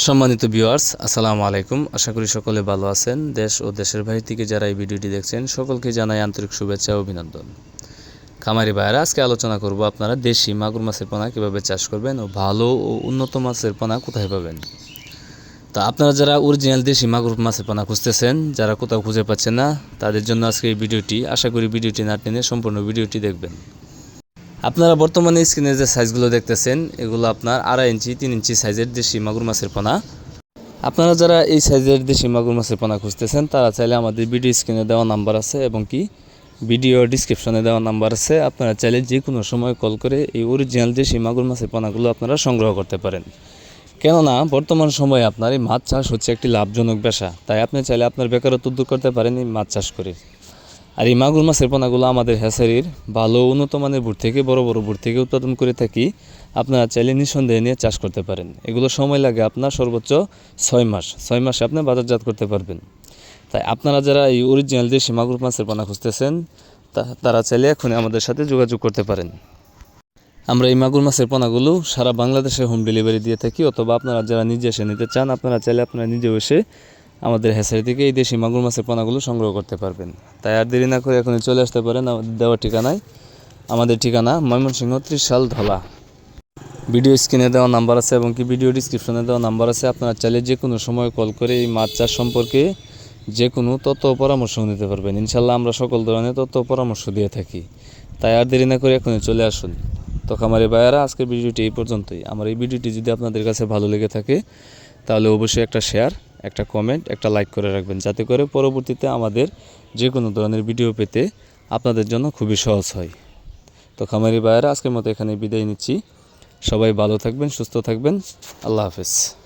সম্মানিত ভিউয়ার্স, আসসালামু আলাইকুম। আশা করি সকলে ভালো আছেন। দেশ ও দেশের বাইরে থেকে যারা এই ভিডিওটি দেখছেন, সকলকে জানাই আন্তরিক শুভেচ্ছা ও অভিনন্দন। খামারি ভাইয়েরা, আজকে আলোচনা করব আপনারা দেশি মাগুর মাছের পোনা কীভাবে চাষ করবেন ও ভালো ও উন্নত মাছের পোনা কোথায় পাবেন। তা আপনারা যারা অরিজিনাল দেশি মাগুর মাছের পোনা খুঁজতেছেন, যারা কোথাও খুঁজে পাচ্ছেন না, তাদের জন্য আজকে এই ভিডিওটি, আশা করি ভিডিওটি না টেনে সম্পূর্ণ ভিডিওটি দেখবেন। আপনারা বর্তমানে স্ক্রিনে যে সাইজগুলো দেখতেছেন, এগুলো আপনার আড়াই ইঞ্চি, তিন ইঞ্চি সাইজের দেশি মাগুর মাছের পোনা। আপনারা যারা এই সাইজের দেশি মাগুর মাছের পোনা খুঁজতেছেন, তারা চাইলে আমাদের ভিডিও স্ক্রিনে দেওয়া নাম্বার আছে এবং কি ভিডিও ডিসক্রিপশনে দেওয়া নাম্বার আছে। আপনারা চাইলে যে কোনো সময় কল করে এই অরিজিনাল দেশি মাগুর মাছের পোনাগুলো আপনারা সংগ্রহ করতে পারেন। কেননা, বর্তমান সময়ে আপনার এই মাছ চাষ হচ্ছে একটি লাভজনক পেশা তাই আপনি চাইলে আপনার বেকারত্ব দূর করতে পারেন এই মাছ চাষ করে। আর এই মাগুর মাছের পোনাগুলো আমাদের হ্যাসারির ভালো উন্নত মানের বুট থেকে, বড় বড় বুট থেকে উৎপাদন করে থাকি। আপনারা চাইলে নিঃসন্দেহে নিয়ে চাষ করতে পারেন। এগুলো সময় লাগে আপনার সর্বোচ্চ ছয় মাস। ছয় মাসে আপনি বাজারজাত করতে পারবেন। তাই আপনারা যারা এই অরিজিনাল দেশি মাগুর মাছের পোনা খুঁজতেছেন তারা চাইলে এখনই আমাদের সাথে যোগাযোগ করতে পারেন। আমরা এই মাগুর মাছের পোনাগুলো সারা বাংলাদেশে হোম ডেলিভারি দিয়ে থাকি, অথবা আপনারা যারা নিজে এসে নিতে চান, আপনারা চাইলে আপনারা নিজেও এসে আমাদের হ্যাসারি থেকে এই দেশি মাগুর মাছের পোনাগুলো সংগ্রহ করতে পারবেন। তাই আর দেরি না করে এখনই চলে আসতে পারেন আমাদের দেওয়া ঠিকানায়। আমাদের ঠিকানা ময়মনসিংহ ত্রিশাল ধলা। ভিডিও স্ক্রিনে দেওয়া নাম্বার আছে এবং কি ভিডিও ডিসক্রিপশনে দেওয়া নাম্বার আছে। আপনারা চাইলে যে কোনো সময় কল করে এই মাছ চাষ সম্পর্কে যে কোনো তথ্য পরামর্শ নিতে পারবেন। ইনশাল্লাহ আমরা সকল ধরনের তথ্য পরামর্শ দিয়ে থাকি। তাই আর দেরি না করে এখনই চলে আসুন। তো খামারে ভাইয়ারা, আজকের ভিডিওটি এই পর্যন্তই। আমার এই ভিডিওটি যদি আপনাদের কাছে ভালো লেগে থাকে, তাহলে অবশ্যই একটা শেয়ার একটা কমেন্ট একটা লাইক করে রাখবেন। যাতে করে পরবর্তীতে আমাদের যে কোনো ধরনের ভিডিও পেতে আপনাদের জন্য খুবই সহজ হয়। তো খামারি ভাইয়ারা, আজকের মতো এখানে বিদায় নিচ্ছি। সবাই ভালো থাকবেন, সুস্থ থাকবেন। আল্লাহ হাফেজ।